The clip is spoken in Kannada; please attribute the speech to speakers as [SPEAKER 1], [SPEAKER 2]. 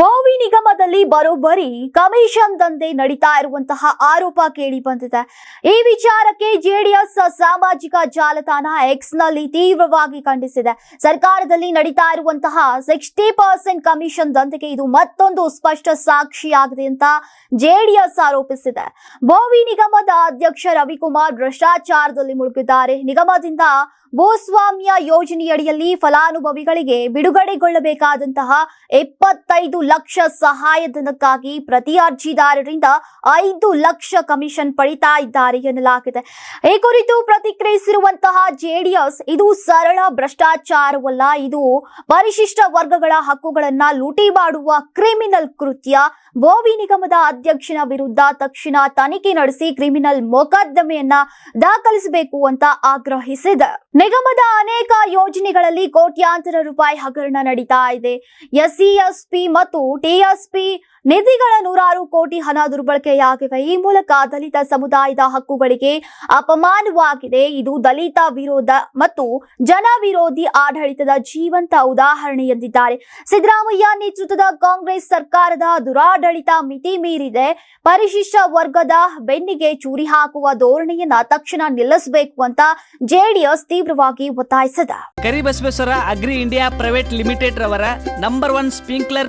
[SPEAKER 1] ಬೋವಿ ನಿಗಮದಲ್ಲಿ ಬರೋಬ್ಬರಿ ಕಮಿಷನ್ ದಂಧೆ ನಡೀತಾ ಇರುವಂತಹ ಆರೋಪ ಕೇಳಿ ಬಂದಿದೆ. ಈ ವಿಚಾರಕ್ಕೆ ಜೆಡಿಎಸ್ ಸಾಮಾಜಿಕ ಜಾಲತಾಣ ಎಕ್ಸ್ನಲ್ಲಿ ತೀವ್ರವಾಗಿ ಖಂಡಿಸಿದೆ. ಸರ್ಕಾರದಲ್ಲಿ ನಡೀತಾ ಇರುವಂತಹ ಸಿಕ್ಸ್ಟಿ ಪರ್ಸೆಂಟ್ ಕಮಿಷನ್ ದಂಧೆಗೆ ಇದು ಮತ್ತೊಂದು ಸ್ಪಷ್ಟ ಸಾಕ್ಷಿಯಾಗಿದೆ ಅಂತ ಜೆಡಿಎಸ್ ಆರೋಪಿಸಿದೆ. ಬೋವಿ ನಿಗಮದ ಅಧ್ಯಕ್ಷ ರವಿಕುಮಾರ್ ಭ್ರಷ್ಟಾಚಾರದಲ್ಲಿ ಮುಳುಗಿದ್ದಾರೆ. ನಿಗಮದಿಂದ ಭೂಸ್ವಾಮ್ಯ ಯೋಜನೆಯಡಿಯಲ್ಲಿ ಫಲಾನುಭವಿಗಳಿಗೆ ಬಿಡುಗಡೆಗೊಳ್ಳಬೇಕಾದಂತಹ ಇಪ್ಪತ್ತೈದು ಲಕ್ಷ ಸಹಾಯಧನಕ್ಕಾಗಿ ಪ್ರತಿ ಅರ್ಜಿದಾರರಿಂದ ಐದು ಲಕ್ಷ ಕಮಿಷನ್ ಪಡಿತಾ ಇದ್ದಾರೆ ಎನ್ನಲಾಗಿದೆ. ಈ ಕುರಿತು ಪ್ರತಿಕ್ರಿಯಿಸಿರುವಂತಹ ಜೆಡಿಎಸ್, ಇದು ಸರಳ ಭ್ರಷ್ಟಾಚಾರವಲ್ಲ. ಇದು ಪರಿಶಿಷ್ಟ ವರ್ಗಗಳ ಹಕ್ಕುಗಳನ್ನ ಲೂಟಿ ಮಾಡುವ ಕ್ರಿಮಿನಲ್ ಕೃತ್ಯ. ಬೋವಿ ನಿಗಮದ ಅಧ್ಯಕ್ಷನ ವಿರುದ್ಧ ತಕ್ಷಣ ತನಿಖೆ ನಡೆಸಿ ಕ್ರಿಮಿನಲ್ ಮೊಕದ್ದಮೆಯನ್ನ ದಾಖಲಿಸಬೇಕು ಅಂತ ಆಗ್ರಹಿಸಿದೆ. ನಿಗಮದ ಅನೇಕ ಯೋಜನೆಗಳಲ್ಲಿ ಕೋಟ್ಯಾಂತರ ರೂಪಾಯಿ ಹಗರಣ ನಡೀತಾ ಇದೆ. ಎಸ್ಸಿಎಸ್ಪಿ ಮತ್ತು ಟಿಎಸ್ಪಿ ನಿಧಿಗಳ ನೂರಾರು ಕೋಟಿ ಹಣ ದುರ್ಬಳಕೆಯಾಗಿವೆ ಈ ಮೂಲಕ ದಲಿತ ಸಮುದಾಯದ ಹಕ್ಕುಗಳಿಗೆ ಅಪಮಾನವಾಗಿದೆ. ಇದು ದಲಿತ ವಿರೋಧ ಮತ್ತು ಜನ ವಿರೋಧಿ ಆಡಳಿತದ ಜೀವಂತ ಉದಾಹರಣೆ ಎಂದಿದ್ದಾರೆ. ಸಿದ್ದರಾಮಯ್ಯ ನೇತೃತ್ವದ ಕಾಂಗ್ರೆಸ್ ಸರ್ಕಾರದ ದುರಾಡಳಿತ ಮಿತಿ ಮೀರಿದೆ. ಪರಿಶಿಷ್ಟ ವರ್ಗದ ಬೆನ್ನಿಗೆ ಚೂರಿ ಹಾಕುವ ಧೋರಣೆಯನ್ನ ತಕ್ಷಣ ನಿಲ್ಲಿಸಬೇಕು ಅಂತ ಜೆಡಿಎಸ್ ತೀವ್ರವಾಗಿ ಒತ್ತಾಯಿಸಿದೆ.
[SPEAKER 2] Karibasaveshwara agri India private limited ರವರ ನಂಬರ್ ಒನ್ ಸ್ಪ್ರಿಂಕ್ಲರ್